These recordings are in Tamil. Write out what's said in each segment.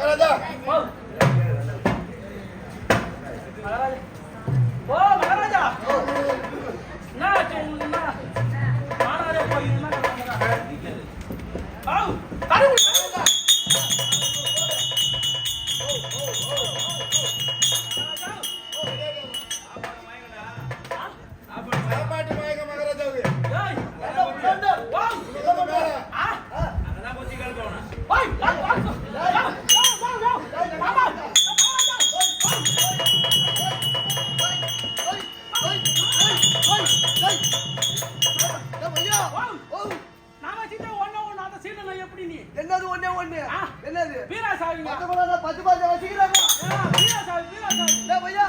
Canadá! என்னது வீராசாமிங்க பத்து பழம் வச்சுக்கிறாங்க ஆ, வீராசாமி வீராசாமி. டேய் பையா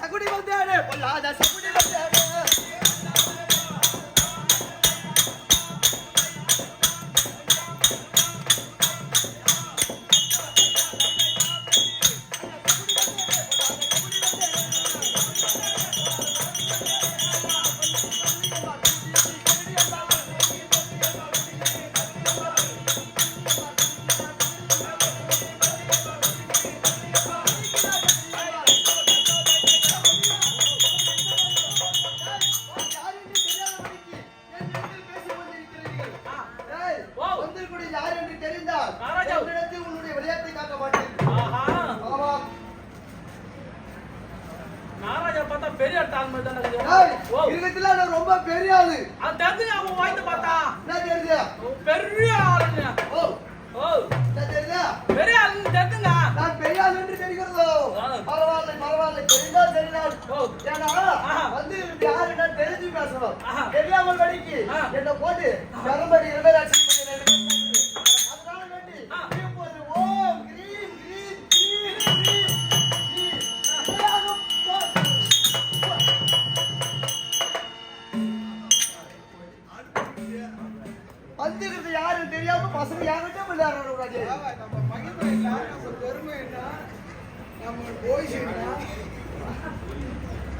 சகுடி வந்தாரு பொல்லாத சகுடி வந்தாரு தானே இருக்கத்துல நான் ரொம்ப பெரிய ஆளு. அது தெரிஞ்சுங்க அவன் வாய்ந்து பார்த்தா. என்ன அவன் பெரிய ஆளுங்க. ஓ. ஓ. தெரியுது பெரிய ஆளுங்க தெரிஞ்சுங்க நான் பெரிய ஆள் என்று தெரிகிறதோ. பரவாயில்லை பரவாயில்லை. தெரிந்தால் ஓ. ஏன்னா. வந்து யாரு நான் தெரிஞ்சு பேசணும். தெரியாமல் வழிக்கு. என்ன போட்டு கரும்படி இரண்டாயிரத்தி என்ன நம்ம பெருமை என்ன நம்ம போய்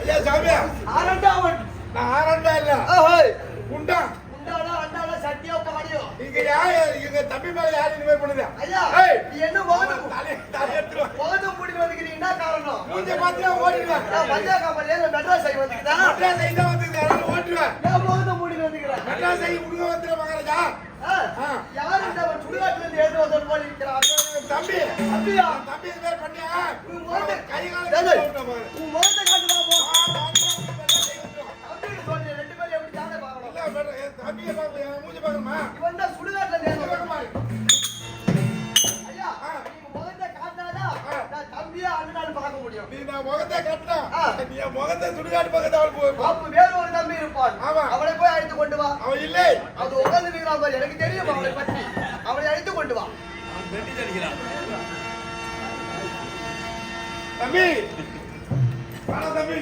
ஐயா சாமி. ஆரண்டா அவன். நான் ஆரண்டா இல்ல. ஓஹோய் குண்டா. உண்டாடா அண்டாடா சட்டியோ பாடியோ இங்க யார்? எங்க தம்பி மேல யார் இனிமே பண்ணுது? ஐயா. நீ தம்பி அப்படியா? தம்பி இது பேர் பண்ணியா உன் முகத்தை கை கால உன் முகத்தை காட்டுடா போ இல்ல அப்படின்னு சொல்றேன் ரெண்டு பேரும் எப்படி ஜாதை பார்க்கணும்? தம்பியை மூஞ்சி பார்க்கணுமா? இவன் தான் சுடுகாட்டுல. மாட்டேன். ஐயா முகத்தை காட்டினாதான். நான் தம்பியா அண்ணனாலும் பார்க்க முடியும். நீ நான் முகத்தை கட்டினா. நீ என் முகத்தை சுடுகாடு பக்கத்து அவள் போய் அப்ப வேற ஒரு தம்பி இருப்பான். ஆமா. அவனை போய் அழைத்து கொண்டு வா. அவன் இல்லை. அது பாரு, எனக்கு தெரியும் அவனை பற்றி. அவனை அழைத்து கொண்டு வா. தம்பி! வாடா தம்பி.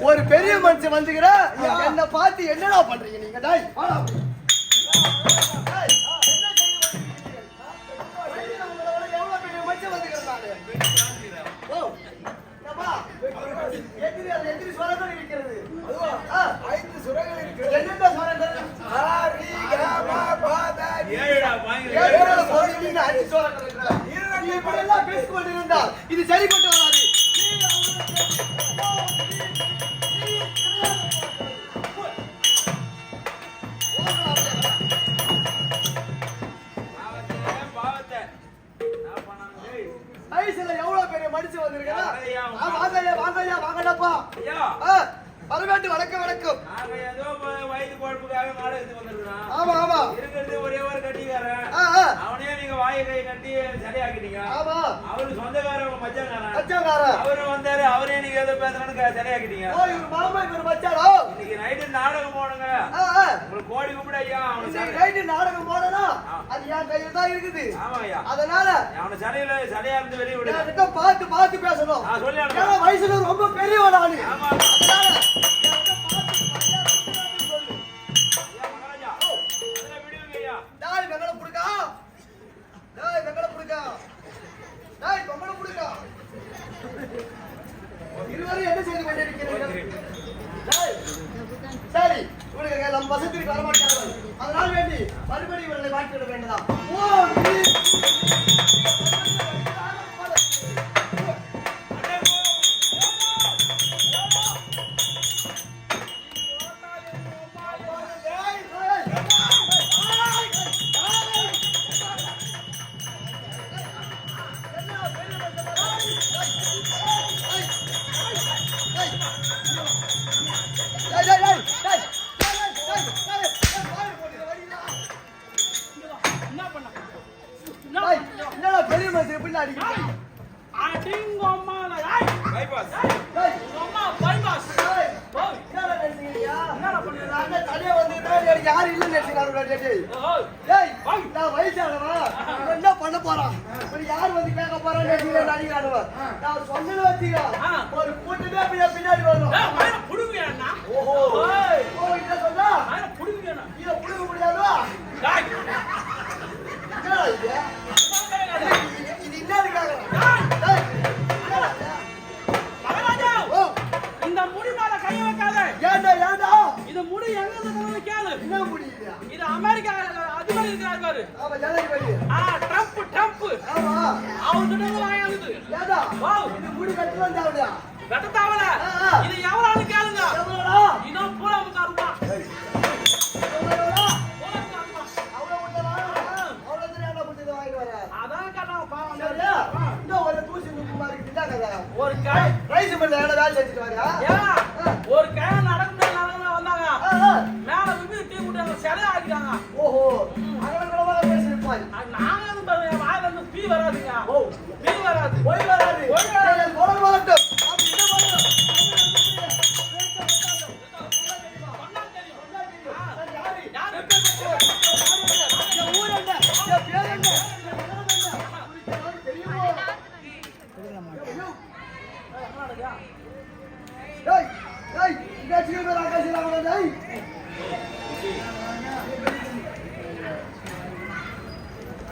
ஒரு பெரிய மனுஷன் வந்துக்கிற. என்ன பார்த்து என்னடா பண்றீங்க நீங்க. டேய், என்ன இப்படியெல்லாம் கொண்டிருந்தால் இது சரிப்பட்டு வராது ஐஸ்ல எவ்வளவு பெரிய மனுஷன் வந்திருக்கா வாங்கய்யா வாங்கய்யா வாங்கடாப்பா ஆ, வரவேண்டு வணக்கம் வணக்கம். நாங்க ஏதோ வ- வயித்து குழப்புக்காக நாடகத்துக்கு வந்திருக்கிறோம். ஆமா ஆமா. இருக்கிறது ஒரே ஒரு கட்டிக்காரன். அவனே நீங்க வாயை கை கட்டி சரியாக்கிட்டீங்க. ஆமா. அவரு சொந்தக்காரன் மச்சாங்காரன் அச்சாங்காரன் அவரு வந்தாரு அவரே நீங்க ஏதோ பேசுறான்னு சரியாக்கிட்டீங்க. ஓ இவர் மாமா இவர் மச்சானோ? இன்னைக்கு நைட்டு நாடகம் போடுங்க. உங்களுக்கு கோடி கும்பிட ஐயா அவனை இன்னைக்கு சரி. நைட்டு நாடகம் போனா அது என் கையில் தான் இருக்குது. ஆமா ஐயா. அதனால அவனை சடையில சடையா இருந்து வெளியே விடுங்க பார்த்து பார்த்து பேசணும். ஆ, சொல்லி வயசுல ரொம்ப பெரியவன் நானு. ஆமா பெரிய மனுஷன் எப்படி அடிக்கிறான் அடிங்கம்மா பைபாஸ் அம்மா பைபாஸ் யாரு இல்ல நினைச்சுக்காரு வயசானவா என்ன பண்ண போறான்? யாரு வந்து கேட்க போறான்னு நினைச்சுக்கிறாரு நான் சொன்னது வச்சுக்கா. ஒரு கூட்டமே அப்படியே பின்னாடி வரணும். புடுங்க ஓஹோ. சொன்னா? புடுங்க புடுங்க முடியாதா? அவர்கிட்ட இருந்து வாங்குது ஏதா வா இது மூடி கட்டலாம் தாவடா கட்ட தாவல இது எவ்வளவு கேளுங்க எவ்வளவு இன்னும் பூரா முக்காருமா ஒரு கை ரைஸ் பண்ண வேலை வேலை செஞ்சுட்டு வரா ஒரு கை நடக்க முடியாத வந்தாங்க மேல விபத்து தீ விட்டாங்க சிலை ஆகிட்டாங்க ஓஹோ